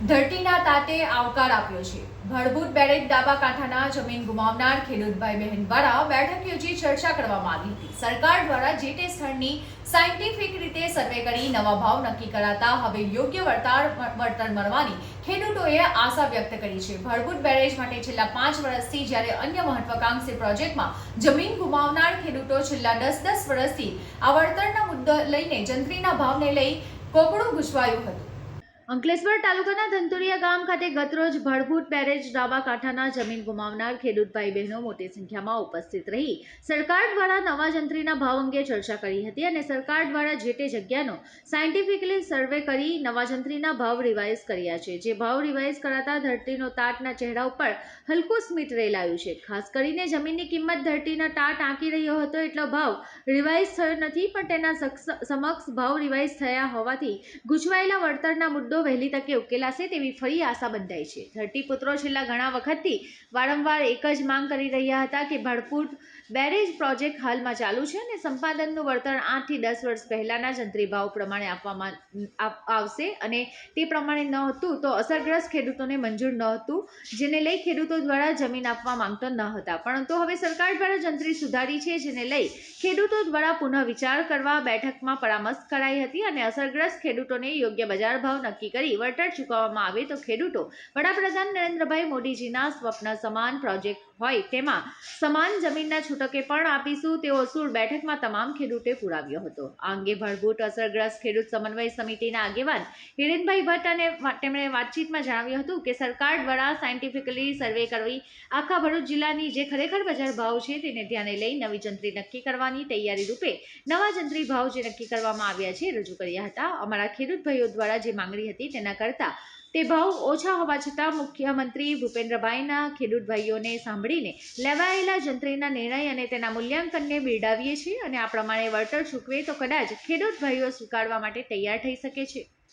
ધરતીના તાતે આવકાર આપ્યો છે. ભળભૂત બેરેજ ડાબા કાંઠાના જમીન ગુમાવનાર ખેડૂતભાઈ બહેન દ્વારા બેઠક યોજી ચર્ચા કરવામાં આવી હતી. સરકાર દ્વારા જે તે સ્થળની સાયન્ટિફિક રીતે સર્વે કરી નવા ભાવ નક્કી કરાતા હવે યોગ્ય વળતર વળતર મળવાની ખેડૂતોએ આશા વ્યક્ત કરી છે. ભળભૂત બેરેજ માટે છેલ્લા પાંચ વર્ષથી જ્યારે અન્ય મહત્વાકાંક્ષી પ્રોજેક્ટમાં જમીન ગુમાવનાર ખેડૂતો છેલ્લા દસ દસ વર્ષથી આ વળતરના મુદ્દો લઈને જંત્રીના ભાવને લઈ કોકડું ગુજવાયું હતું. અંકલેશ્વર તાલુકાના ધંતુરિયા ગામ ખાતે ગતરોજ ભળભૂત બેરેજ ડાબા કાંઠાના જમીન ગુમાવનાર ખેડૂતભાઈ બહેનો મોટી સંખ્યામાં ઉપસ્થિત રહી સરકાર દ્વારા નવા જંત્રીના ભાવ અંગે ચર્ચા કરી હતી અને સરકાર દ્વારા જે તે જગ્યાનો સાયન્ટિફિકલી સર્વે કરી નવા જંત્રીના ભાવ રિવાઇઝ કર્યા છે. જે ભાવ રિવાઇઝ કરાતા ધરતીનો તાટના ચહેરા ઉપર હલકું સ્મિત રેલાયું છે. ખાસ કરીને જમીનની કિંમત ધરતીના તાટ આંકી રહ્યો હતો એટલો ભાવ રિવાઇઝ થયો નથી, પણ તેના સમક્ષ ભાવ રિવાઇઝ થયા હોવાથી ગૂંચવાયેલા વળતરના મુદ્દો વહેલી તકે ઉકેલાશે તેવી ફરી આશા બંધાઈ છે. ધરતીપુત્રો છેલ્લા ઘણા વખતથી વારંવાર એક જ માંગ કરી રહ્યા હતા કે ભડપુટ બેરેજ પ્રોજેક્ટ હાલમાં ચાલુ છે અને સંપાદનનું વળતર આઠથી દસ વર્ષ પહેલાંના જંત્રી ભાવ પ્રમાણે આપવામાં આવશે અને તે પ્રમાણે ન હતું તો અસરગ્રસ્ત ખેડૂતોને મંજૂર ન હતું, જેને લઈ ખેડૂતો દ્વારા જમીન આપવા માંગતો ન હતા. પરંતુ હવે સરકાર દ્વારા જંત્રી સુધારી છે, જેને લઈ ખેડૂતો દ્વારા પુનઃ વિચાર કરવા બેઠકમાં પરામર્શ કરાઈ હતી અને અસરગ્રસ્ત ખેડૂતોને યોગ્ય બજાર ભાવ નક્કી કરી વળતર ચૂકવવામાં આવે તો ખેડૂતો વડાપ્રધાન નરેન્દ્રભાઈ મોદીજીના સ્વપ્ન સમાન પ્રોજેક્ટ હોય તેમાં સમાન જમીનના છૂટકે પણ આપીશું તેવો સૂર બેઠકમાં તમામ ખેડૂતે પુરાવ્યો હતો. આ અંગે ભળભૂત અસરગ્રસ્ત ખેડૂત સમન્વય સમિતિના આગેવાન હિરેનભાઈ ભટ્ટ અને તેમણે વાતચીતમાં જણાવ્યું હતું કે સરકાર દ્વારા સાયન્ટિફિકલી સર્વે કરવી આખા ભરૂચ જિલ્લાની જે ખરેખર બજાર ભાવ છે તેને ધ્યાને લઈ નવી જંત્રી નક્કી કરવાની તૈયારી રૂપે નવા જંત્રી ભાવ જે નક્કી કરવામાં આવ્યા છે, રજૂ કર્યા હતા. અમારા ખેડૂત ભાઈઓ દ્વારા જે માંગણી હતી તેના કરતાં તે ભાવ ઓછા હોવા છતાં મુખ્યમંત્રી ભૂપેન્દ્રભાઈના ખેડૂત ભાઈઓને સાંભળીને લેવાયેલા જંત્રીના નિર્ણય અને તેના મૂલ્યાંકનને બિરડાવીએ છીએ અને આ પ્રમાણે વળતર ચૂકવે તો કદાચ ખેડૂત ભાઈઓ સ્વીકારવા માટે તૈયાર થઈ શકે છે.